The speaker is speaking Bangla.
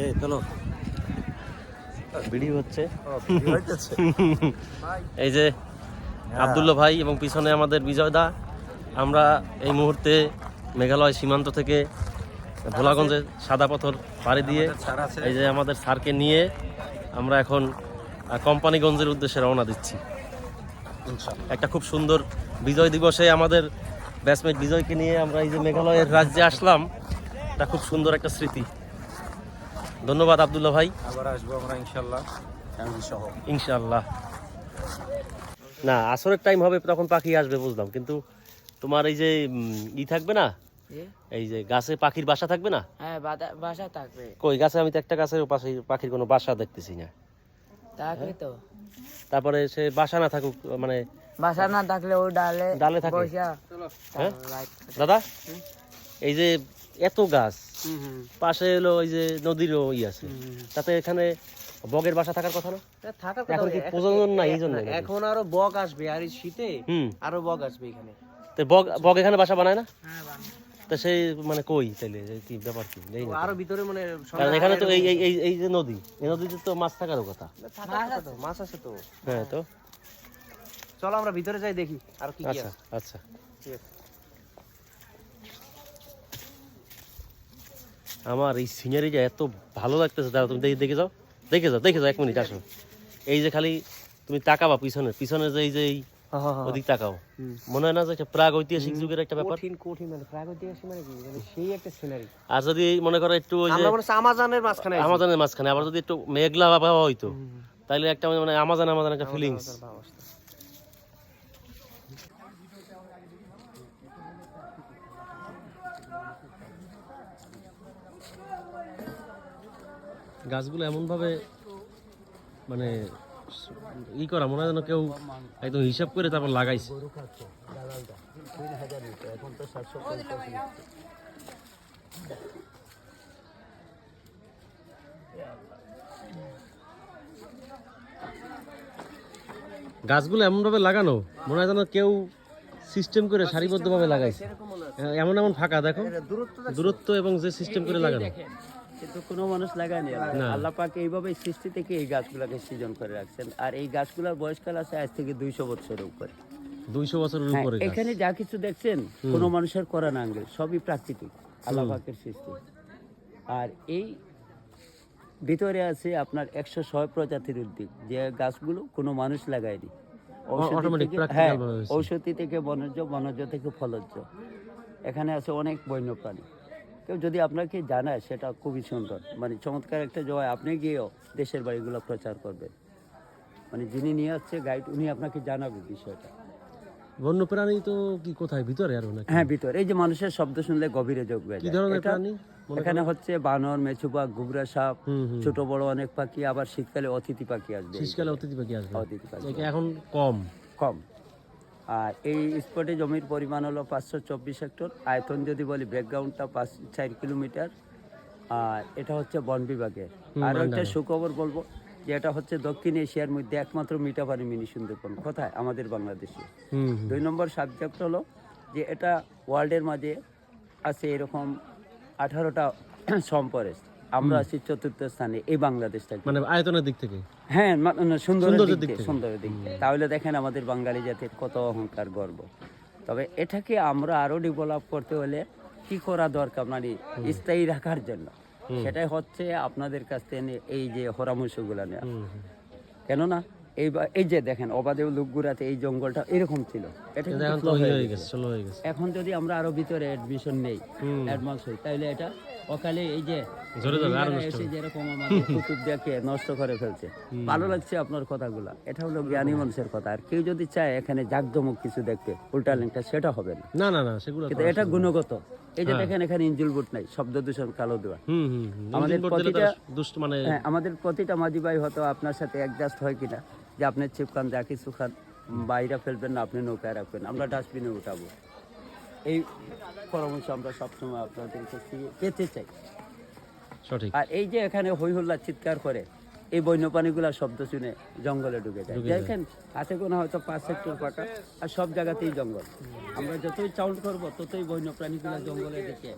এ চলো। ভিডিও হচ্ছে। এই যে আবদুল্লা ভাই এবং পিছনে আমাদের বিজয় দা আমরা এই মুহূর্তে মেঘালয় সীমান্ত থেকে ভোলাগঞ্জে সাদা পাথর পাড়ি দিয়ে এই যে আমাদের স্যারকে নিয়ে আমরা এখন কোম্পানিগঞ্জের উদ্দেশ্যে রওনা দিচ্ছি। একটা খুব সুন্দর বিজয় দিবসে আমাদের ব্যাটসম্যান বিজয়কে নিয়ে আমরা এই যে মেঘালয়ের রাজ্যে আসলাম। এটা খুব সুন্দর একটা স্মৃতি। ধন্যবাদ আবদুল্লাহ ভাই। আবার আসব আমরা ইনশাল্লাহ ইনশাল্লাহ না আসরের টাইম হবে তখন পাখি আসবে বুঝলাম। কিন্তু তোমার এই যে ই থাকবে না? এই যে গাছে পাখির বাসা থাকবে না? হ্যাঁ বাসা থাকবে। কই গাছে আমি তো একটা গাছের পাশে পাখির কোনো বাসা দেখতেছি না। থাকবে তো। তারপরে সে বাসা না থাকুক মানে বাসা না থাকলে ও ডালে ডালে থাকে? হ্যাঁ? দাদা? এই যে এত গাছ। পাশে হলো ওই যে নদীরও ই আছে। তাতে এখানে বগের বাসা থাকার কথা না? থাকার এখন কি প্রজনন নাই এই জন্য এখন আরও বক আসবে আর এই শীতে আরও বক আসবে এখানে। তো বগ বগ এখানে বাসা বানায় না? হ্যাঁ তা সেই মানে কই তাইলে? কি ব্যাপার কি? নেই আরও ভিতরে মানে কারণ এখানে তো এই এই এই যে নদী এই নদীতে তো মাছ থাকারও কথা। থাকার কথা মাছ আছে তো। হ্যাঁ তো। চলো আমরা ভিতরে যাই দেখি আর কি কি আচ্ছা আছে। আচ্ছা। ঠিক আছে। আমার এই সিনারিটা এত ভালো লাগতেছে দাঁড়া তুমি দেখে দেখে যাও। দেখে যাও দেখে যাও এক মিনিট আসো এই যে খালি তুমি তাকাবা পিছনে। পিছনে যে এই যে এই ওদিক তাকাও। মনে হয় না যে একটা প্রাগ ঐতিহাসিক যুগের একটা ব্যাপার? কঠিন কঠিন মানে প্রাগৈতিহাসিক মানে কি? মানে সেই একটা সিনারি আর যদি মনে করো একটু ওই যে আমাজনের মাঝখানে। আমাজনের মাঝখানে আবার যদি একটু মেঘলা আবহাওয়া হইতো তাহলে একটা মানে আমাজন আমাজন একটা ফিলিংস গাছগুলো এমনভাবে মানে ই করা মনে হয় যেন কেউ একদম হিসাব করে তারপর লাগাইছে। গাছগুলো এমনভাবে লাগানো মনে হয় যেন কেউ সিস্টেম করে সারিবদ্ধভাবে লাগাইছে। এমন এমন ফাঁকা দেখো। দূরত্ব এবং যে সিস্টেম করে লাগানো। কিন্তু কোনো মানুষ লাগায়নি আল্লাহ পাক এইভাবে সৃষ্টি থেকে এই গাছগুলোকে সৃজন করে রাখছেন। আর এই গাছগুলোর বয়সকাল আছে আজ থেকে দুইশো বছরের উপরে। দুইশো বছরের হ্যাঁ, উপরে এখানে যা কিছু দেখছেন কোনো মানুষের করা না সবই প্রাকৃতিক আল্লাহ পাকের সৃষ্টি। আর এই ভিতরে আছে আপনার একশো ছয় প্রজাতির উদ্ভিদ। যে গাছগুলো কোনো মানুষ লাগায়নি। ঔষধি থেকে- হ্যাঁ, ভাবে থেকে বনজ বনজ থেকে ফলজ। এখানে আছে অনেক বন্যপ্রাণী। কেউ যদি আপনাকে জানায় সেটা খুবই সুন্দর। মানে চমৎকার একটা জয় আপনি গিয়েও দেশের বাড়িগুলো প্রচার করবেন। মানে যিনি নিয়ে আসছে গাইড উনি আপনাকে জানাবে বিষয়টা। বন্য প্রাণী তো কি কোথায়? ভিতরে আরও নাকি? হ্যাঁ ভিতর। এই যে মানুষের শব্দ শুনলে গভীরে যোগ হয়ে কি যায়। ধরনের প্রাণী? এখানে হচ্ছে বানর মেছুপা গুবরা সাপ ছোট বড় অনেক পাখি আবার শীতকালে অতিথি পাখি আসবে। শীতকালে অতিথি পাখি আসবে। অতিথি পাখি এখন কম। কম। আর এই স্পটে জমির পরিমাণ হলো পাঁচশো চব্বিশ হেক্টর। আয়তন যদি বলি ব্যাকগ্রাউন্ডটা পাঁচ চার কিলোমিটার। আর এটা হচ্ছে বন বিভাগের। আর একটা সুখবর বলব যে এটা হচ্ছে দক্ষিণ এশিয়ার মধ্যে একমাত্র মিঠাপানি মিনি সুন্দরবন। কোথায়? আমাদের বাংলাদেশে। দুই নম্বর সাবজেক্ট হলো যে এটা ওয়ার্ল্ডের মাঝে আছে এরকম আঠারোটা সম ফরেস্ট আমরা আছি চতুর্থ স্থানে এই বাংলাদেশটাকে মানে আয়তনের দিক থেকে? হ্যাঁ মা- না, সুন্দরের দিক থেকে, থেকে। সুন্দরের দিক তাহলে দেখেন আমাদের বাঙালি জাতির কত অহংকার গর্ব। তবে এটাকে আমরা আরও ডেভেলপ করতে হলে কি করা দরকার? মানে স্থায়ী রাখার জন্য। সেটাই হচ্ছে আপনাদের কাছ থেকে এই যে পরামর্শগুলো নেওয়া। কেননা এই এই যে দেখেন অবাধে লোকগুড়াতে এই জঙ্গলটা এরকম ছিল। এখন যদি আমরা আরও ভিতরে অ্যাডমিশন নেই। অ্যাডভান্স হই তাহলে এটা অকালে এই যে এসে যেরকম আমাদের কুতুব নষ্ট করে ফেলছে। ভালো লাগছে আপনার কথাগুলা। এটা হলো জ্ঞানী মানুষের কথা। আর কেউ যদি চায় এখানে জাকজমক কিছু দেখতে উল্টা লিঙ্কটা সেটা হবে না। না না না সেগুলো কিন্তু এটা গুণগত। এই যে দেখেন এখানে ইঞ্জুল বুট নাই শব্দ দূষণ কালো দেওয়া আমাদের প্রতিটা- মানে হ্যাঁ আমাদের প্রতিটা মাঝি ভাই হয়তো আপনার সাথে অ্যাডজাস্ট হয় কিনা যে আপনি চিপ খান যা কিছু খান বাইরে ফেলবেন না আপনি নৌকায় রাখবেন। আমরা ডাস্টবিনে উঠাবো। এই পরামর্শ আমরা সবসময় আপনাদের কাছ থেকে পেতে চাই। সঠিক। আর এই যে এখানে হই হল্লা চিৎকার করে এই বন্যপ্রাণীগুলা শব্দ শুনে জঙ্গলে ঢুকে যায়। দেখেন আছে কোনো হয়তো পাঁচ সেক্টর পাকা আর সব জায়গাতেই জঙ্গল। আমরা যতই চাউন্ড করব ততই বন্যপ্রাণীগুলা জঙ্গলে দেখে